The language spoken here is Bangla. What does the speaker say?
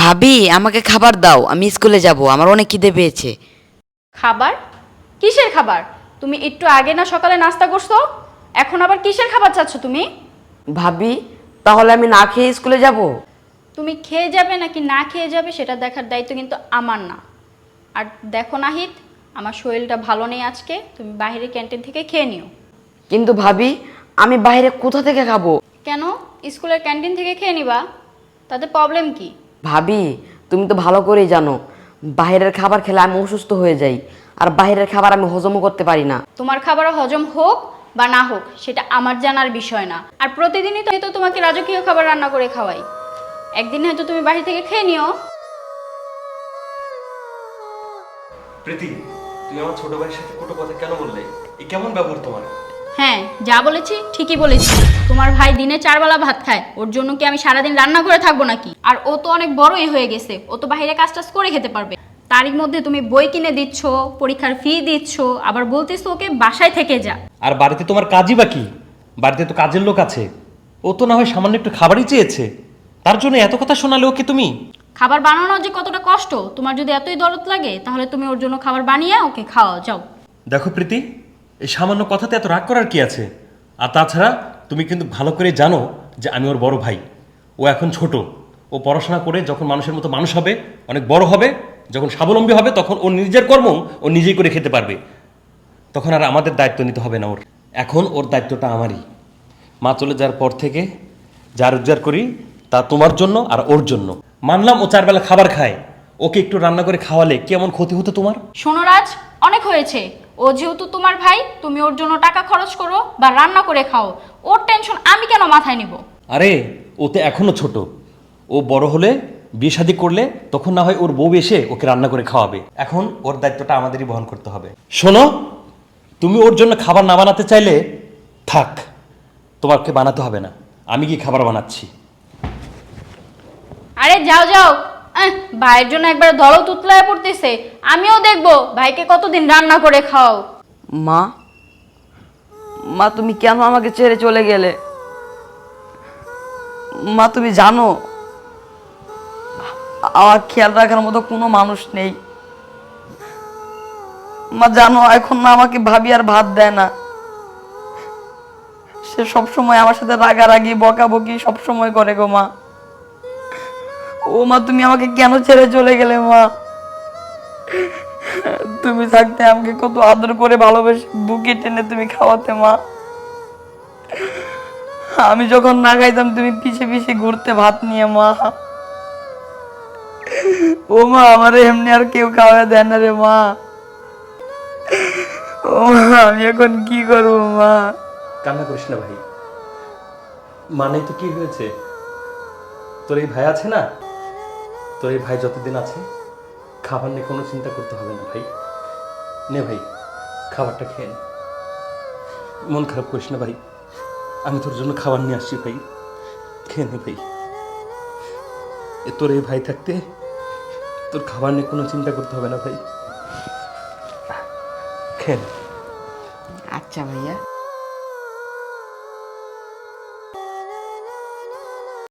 ভাবি আমাকে খাবার দাও আমি স্কুলে যাব আমার অনেক খিদে পেয়েছে। খাবার? কিসের খাবার? তুমি একটু আগে না সকালে নাস্তা করছ? এখন আবার কিসের খাবার চাচ্ছ তুমি? ভাবি তাহলে আমি না খেয়ে স্কুলে যাব? তুমি খেয়ে যাবে নাকি না খেয়ে যাবে সেটা দেখার দায়িত্ব কিন্তু আমার না। আর দেখো নাহিদ আমার শরীরটা ভালো নেই আজকে তুমি বাইরের ক্যান্টিন থেকে খেয়ে নিও। কিন্তু ভাবি আমি বাইরে কোথা থেকে খাব? কেন? স্কুলের ক্যান্টিন থেকে খেয়ে নিবা। তাতে প্রবলেম কি? ভাবি তুমি তো ভালো করেই জানো বাইরের খাবার খেলে আমি অসুস্থ হয়ে যাই আর বাইরের খাবার আমি হজমও করতে পারি না। তোমার খাবার হজম হোক বা না হোক সেটা আমার জানার বিষয় না। আর প্রতিদিনই তো- তো তোমাকে রাজকীয় খাবার রান্না করে খাওয়াই। একদিন হয়তো তুমি বাড়ি থেকে খেয়ে নিও। প্রীতি তুমি আমার ছোট ভাইয়ের সাথে কোটো কথা কেন বললে? এই কেমন ব্যবহার তোমার? হ্যাঁ যা বলেছি ঠিকই বলেছি। তোমার ভাই দিনে চারবেলা ভাত খায়। ওর জন্য কি আমি সারাদিন রান্না করে থাকব নাকি? আর ও তো অনেক বড়ই হয়ে গেছে। ও তো বাইরে কাজ টাজ করে খেতে পারবে। তারই মধ্যে তুমি বই কিনে দিচ্ছ পরীক্ষার ফি দিচ্ছ আবার বলতেছো ওকে বাসায় থেকে যা। আর বাড়িতে তোমার কাজই বা কি? বাড়িতে তো কাজের লোক আছে। ও তো না হয় সামান্য একটু খাবারই চেয়েছে। তার জন্য এত কথা শোনালে ওকে তুমি? খাবার বানানো যে কতটা কষ্ট তোমার যদি এতই দরদ লাগে তাহলে তুমি ওর জন্য খাবার বানিয়ে ওকে খাওয়াও যাও। দেখো প্রীতি এই সামান্য কথাতে এত রাগ করার কি আছে? আর তাছাড়া, তুমি কিন্তু ভালো করে জানো যে আমি ওর বড় ভাই। ও এখন ছোট। ও পড়াশোনা করে যখন মানুষের মতো মানুষ হবে, অনেক বড় হবে, যখন স্বাবলম্বী হবে, তখন ও নিজের কর্ম ও নিজেই করে খেতে পারবে। তখন আর আমাদের দায়িত্ব নিতে হবে না ওর। এখন ওর দায়িত্বটা আমারই। মা চলে যাওয়ার পর থেকে যা রোজগার করি, তা তোমার জন্য আর ওর জন্য। মানলাম ও চারবেলা খাবার খায়। ওকে একটু রান্না করে খাওয়ালে কেমন ক্ষতি হতো তোমার? শোনো রাজ, অনেক হয়েছে। ও যেহেতু তোমার ভাই তুমি ওর জন্য টাকা খরচ করো বা রান্না করে খাও। ওর টেনশন আমি কেন মাথায় নিব? আরে ও তো এখনও ছোট। ও বড় হলে বিয়ে শাদি করলে তখন না হয় ওর বউ এসে ওকে রান্না করে খাওয়াবে। এখন ওর দায়িত্বটা আমাদেরই বহন করতে হবে। শোনো তুমি ওর জন্য খাবার না বানাতে চাইলে থাক তোমাকে বানাতে হবে না। আমি কি খাবার বানাচ্ছি? আরে যাও যাও। ভাইয়ের জন্য একবার দলও তুতলায় পড়তেছে, আমিও দেখব, ভাইকে কতদিন রান্না করে খাও মা মা, তুমি কেন আমাকে ছেড়ে চলে গেলে? মা, তুমি জানো, আমার খেয়াল রাখার মতো কোনো মানুষ নেই। মা, জানো, এখন না আমাকে ভাবি আর ভাত দেয় না। সে সব সময় আমার সাথে রাগারাগি, বকাবকি সব সময় করে গো মা। ও মা তুমি আমাকে কেন ছেড়ে চলে গেলে, মা? তুমি থাকতে আমাকে কত আদর করে ভালোবেসে বুকে টেনে তুমি খাওয়াতে, মা। আমি যখন না খাইতাম, তুমি পিছে পিছে ঘুরতে ভাত নিয়ে, মা। ও মা আমারে এমনি আর কেউ খাওয়া দেয় না রে, মা। ও মা আমি এখন কি করব, মা? কান্না করিস না, ভাই। মানে তো কি হয়েছে? তোর এই ভাই আছে না? তোর এই ভাই যতদিন আছে, খাবার নিয়ে কোনো চিন্তা করতে হবে না ভাই। নে ভাই, খাবারটা খেয়ে। মন খারাপ করিস না ভাই। আমি তোর জন্য খাবার নিয়ে আসছি ভাই। খেয়ে নে ভাই। এ তোর এই ভাই থাকতে তোর খাবার নিয়ে কোনো চিন্তা করতে হবে না ভাই। খেয়ে আচ্ছা ভাইয়া।